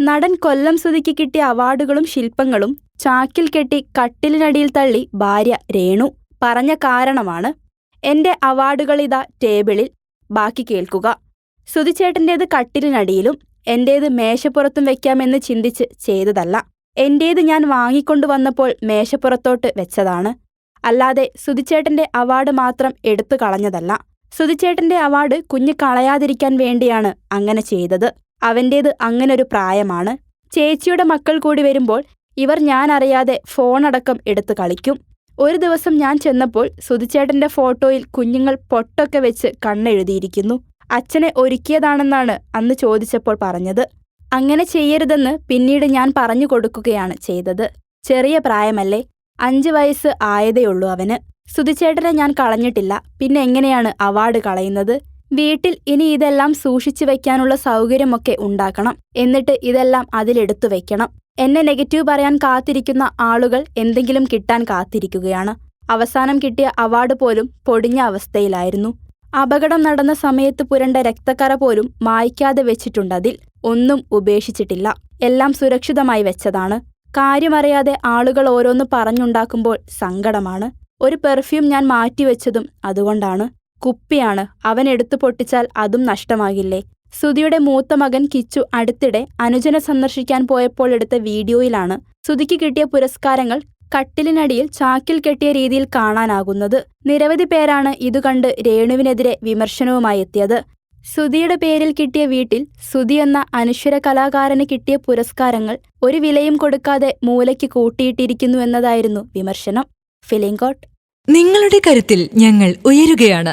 നടൻ കൊല്ലം സുധിക്ക് കിട്ടിയ അവാർഡുകളും ശില്പങ്ങളും ചാക്കിൽ കെട്ടി കട്ടിലിനടിയിൽ തള്ളി ഭാര്യ രേണു പറഞ്ഞ കാരണമാണ് എന്റെ അവാർഡുകളിതാ ടേബിളിൽ. ബാക്കി കേൾക്കുക. സുധിച്ചേട്ടന്റേത് കട്ടിലിനടിയിലും എന്റേത് മേശപ്പുറത്തും വെക്കാമെന്ന് ചിന്തിച്ച് ചെയ്തതല്ല. എന്റേത് ഞാൻ വാങ്ങിക്കൊണ്ടുവന്നപ്പോൾ മേശപ്പുറത്തോട്ട് വെച്ചതാണ്. അല്ലാതെ സുധിച്ചേട്ടന്റെ അവാർഡ് മാത്രം എടുത്തു കളഞ്ഞതല്ല. സുധിച്ചേട്ടന്റെ അവാർഡ് കുഞ്ഞ് കളയാതിരിക്കാൻ വേണ്ടിയാണ് അങ്ങനെ ചെയ്തത്. അവന്റേത് അങ്ങനൊരു പ്രായമാണ്. ചേച്ചിയുടെ മക്കൾ കൂടി വരുമ്പോൾ ഇവർ ഞാൻ അറിയാതെ ഫോണടക്കം എടുത്ത് കളിക്കും. ഒരു ദിവസം ഞാൻ ചെന്നപ്പോൾ സുധിച്ചേട്ടന്റെ ഫോട്ടോയിൽ കുഞ്ഞുങ്ങൾ പൊട്ടൊക്കെ വെച്ച് കണ്ണെഴുതിയിരിക്കുന്നു. അച്ഛനെ ഒരുക്കിയതാണെന്നാണ് അന്ന് ചോദിച്ചപ്പോൾ പറഞ്ഞത്. അങ്ങനെ ചെയ്യരുതെന്ന് പിന്നീട് ഞാൻ പറഞ്ഞു കൊടുക്കുകയാണ് ചെയ്തത്. ചെറിയ പ്രായമല്ലേ? അഞ്ച് വയസ്സ് ആയതേയുള്ളൂ അവന്. സുധിച്ചേട്ടനെ ഞാൻ കളഞ്ഞിട്ടില്ല. പിന്നെ എങ്ങനെയാണ് അവാർഡ് കളയുന്നത്? വീട്ടിൽ ഇനി ഇതെല്ലാം സൂക്ഷിച്ചു വെക്കാനുള്ള സൗകര്യമൊക്കെ ഉണ്ടാക്കണം. എന്നിട്ട് ഇതെല്ലാം അതിലെടുത്തു വെക്കണം എന്നെ നെഗറ്റീവ് പറയാൻ കാത്തിരിക്കുന്ന ആളുകൾ എന്തെങ്കിലും കിട്ടാൻ കാത്തിരിക്കുകയാണ്. അവസാനം കിട്ടിയ അവാർഡ് പോലും പൊടിഞ്ഞ അവസ്ഥയിലായിരുന്നു. അപകടം നടന്ന സമയത്ത് പുരണ്ട രക്തക്കറ പോലും മായ്ക്കാതെ വെച്ചിട്ടുണ്ട് അതിൽ. ഒന്നും ഉപേക്ഷിച്ചിട്ടില്ല. എല്ലാം സുരക്ഷിതമായി വെച്ചതാണ്. കാര്യമറിയാതെ ആളുകൾ ഓരോന്ന് പറഞ്ഞുണ്ടാക്കുമ്പോൾ സങ്കടമാണ്. ഒരു പെർഫ്യൂം ഞാൻ മാറ്റിവെച്ചതും അതുകൊണ്ടാണ്. കുപ്പിയാണ് അവൻ എടുത്തു പൊട്ടിച്ചാൽ അതും നഷ്ടമാകില്ലേ? സുധിയുടെ മൂത്ത മകൻ കിച്ചു അടുത്തിടെ അനുജനെ സന്ദർശിക്കാൻ പോയപ്പോൾ എടുത്ത വീഡിയോയിലാണ് സുധിക്ക് കിട്ടിയ പുരസ്കാരങ്ങൾ കട്ടിലിനടിയിൽ ചാക്കിൽ കെട്ടിയ രീതിയിൽ കാണാനാകുന്നത്. നിരവധി പേരാണ് ഇതുകണ്ട് രേണുവിനെതിരെ വിമർശനവുമായി എത്തിയത്. സുധിയുടെ പേരിൽ കിട്ടിയ വീട്ടിൽ സുധി എന്ന അനശ്വര കലാകാരന് കിട്ടിയ പുരസ്കാരങ്ങൾ ഒരു വിലയും കൊടുക്കാതെ മൂലയ്ക്ക് കൂട്ടിയിട്ടിരിക്കുന്നു എന്നതായിരുന്നു വിമർശനം. ഫിലിംകോട്ട് നിങ്ങളുടെ കരുത്തിൽ ഞങ്ങൾ ഉയരുകയാണ്.